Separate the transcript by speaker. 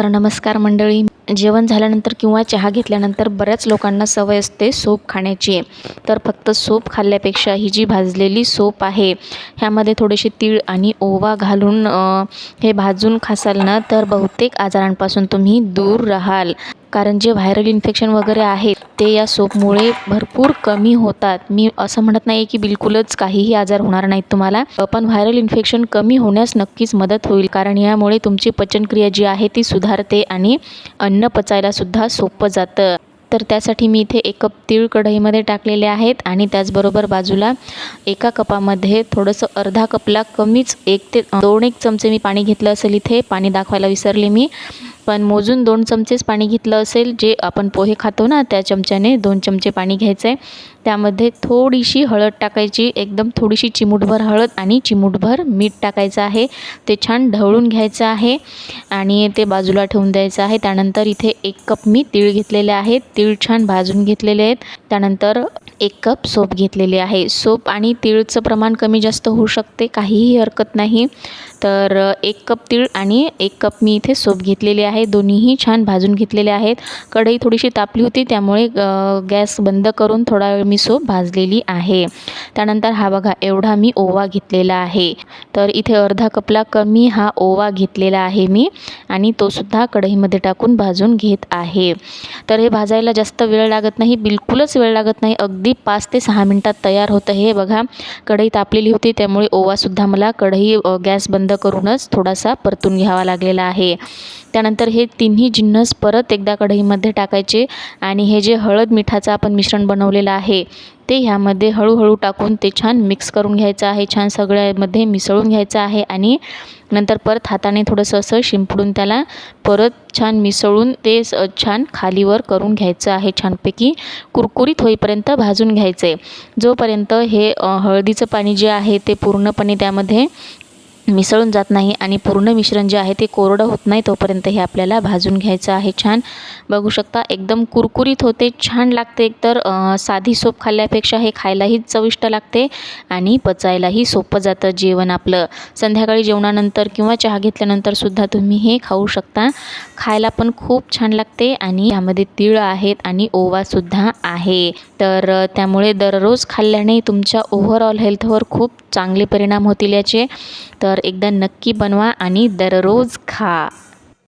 Speaker 1: तर नमस्कार मंडळी. जेवण झाल्यानंतर किंवा चहा घेतल्यानंतर बऱ्याच लोकांना सवय असते सोप खाण्याची. तर फक्त सोप खाल्ल्यापेक्षा ही जी भाजलेली सोप आहे ह्यामध्ये थोडेसे तीळ आणि ओवा घालून हे भाजून खासाल ना तर बहुतेक आजारांपासून तुम्ही दूर राहाल. कारण जे व्हायरल इन्फेक्शन वगैरे आहेत ते या सोपमुळे भरपूर कमी होतात. मी असं म्हणत नाही की बिलकुलच काहीही आजार होणार नाहीत तुम्हाला. पण व्हायरल इन्फेक्शन कमी होण्यास नक्कीच मदत होईल. कारण यामुळे तुमची पचनक्रिया जी आहे ती सुधारते आणि अन्न पचायलासुद्धा सोपं जातं. तर त्यासाठी मी इथे एक कप तीळ कढईमध्ये टाकलेले आहेत आणि त्याचबरोबर बाजूला एका कपामध्ये थोडंसं अर्धा कपला कमीच एक ते दोन एक चमचे मी पाणी घेतलं असेल इथे. पाणी दाखवायला विसरले मी. पण मोजून दोन चमचेच पाणी घेतलं असेल जे आपण पोहे खातो ना त्या चमच्याने दोन चमचे पाणी घ्यायचं आहे त्यामध्ये थोडीशी हळद टाकायची एकदम थोडीशी चिमूटभर हळद आणि चिमूटभर मीठ टाकायचं आहे. ते छान ढवळून घ्यायचं आहे आणि ते बाजूला ठेवून द्यायचं आहे. त्यानंतर इथे एक कप मी तीळ घेतलेले आहेत तीळ छान भाजून घेतलेले आहेत. त्यानंतर एक कप सोप घेतलेले आहे. सोप आणि तीळचं प्रमाण कमी जास्त होऊ शकते काहीही हरकत नाही. तर एक कप तीळ आणि एक कप मी इथे सोप घेतलेले आहे. दोन्हीही छान भाजून घेतलेले आहेत. कढई थोडीशी तापली होती त्यामुळे गॅस बंद करून थोडा वेळ मी सोप भाजलेली आहे. त्यानंतर हा बघा एवढा मी ओवा घेतलेला आहे. तर इथे अर्धा कपला कमी हा ओवा घेतलेला आहे मी आणि तो सुद्धा कढईमध्ये टाकून भाजून घेत आहे. तर हे भाजायला जास्त वेळ लागत नाही बिलकुलच वेळ लागत नाही. अगदी पाच ते सहा मिनटात तयार होतं हे बघा. कढई तापलेली होती त्यामुळे ओवासुद्धा मला कढई गॅस बंद बंद करूनच थोडासा परतून घ्यावा लागलेला आहे. त्यानंतर हे तिन्ही जिन्नस परत एकदा कढईमध्ये टाकायचे आणि हे जे हळद मिठाचं आपण मिश्रण बनवलेलं आहे ते ह्यामध्ये हळूहळू टाकून ते छान मिक्स करून घ्यायचं आहे छान सगळ्यामध्ये मिसळून घ्यायचं आहे आणि नंतर परत हाताने थोडंसं असं शिंपडून त्याला परत छान मिसळून ते स- छान खालीवर करून घ्यायचं आहे छानपैकी कुरकुरीत होईपर्यंत भाजून घ्यायचं. आहे जोपर्यंत हे हळदीचं पाणी जे आहे ते पूर्णपणे त्यामध्ये मिसळून जात नाही आणि पूर्ण मिश्रण जे आहे ते कोरडं होत नाही तोपर्यंत हे आपल्याला भाजून घ्यायचं आहे. छान. बघू शकता एकदम कुरकुरीत होते छान लागते एकतर. साधी सोप खाल्ल्यापेक्षा हे खायलाही चविष्ट लागते आणि पचायलाही सोपं जातं जेवण आपलं. संध्याकाळी जेवणानंतर किंवा चहा घेतल्यानंतर सुद्धा तुम्ही हे खाऊ शकता. खायला पण खूप छान लागते आणि यामध्ये तीळ आहेत आणि ओवासुद्धा आहे. तर त्यामुळे दररोज खाल्ल्याने तुमच्या ओव्हरऑल हेल्थवर खूप चांगले परिणाम होतील याचे. तर एकदा नक्की बनवा आणि दररोज खा.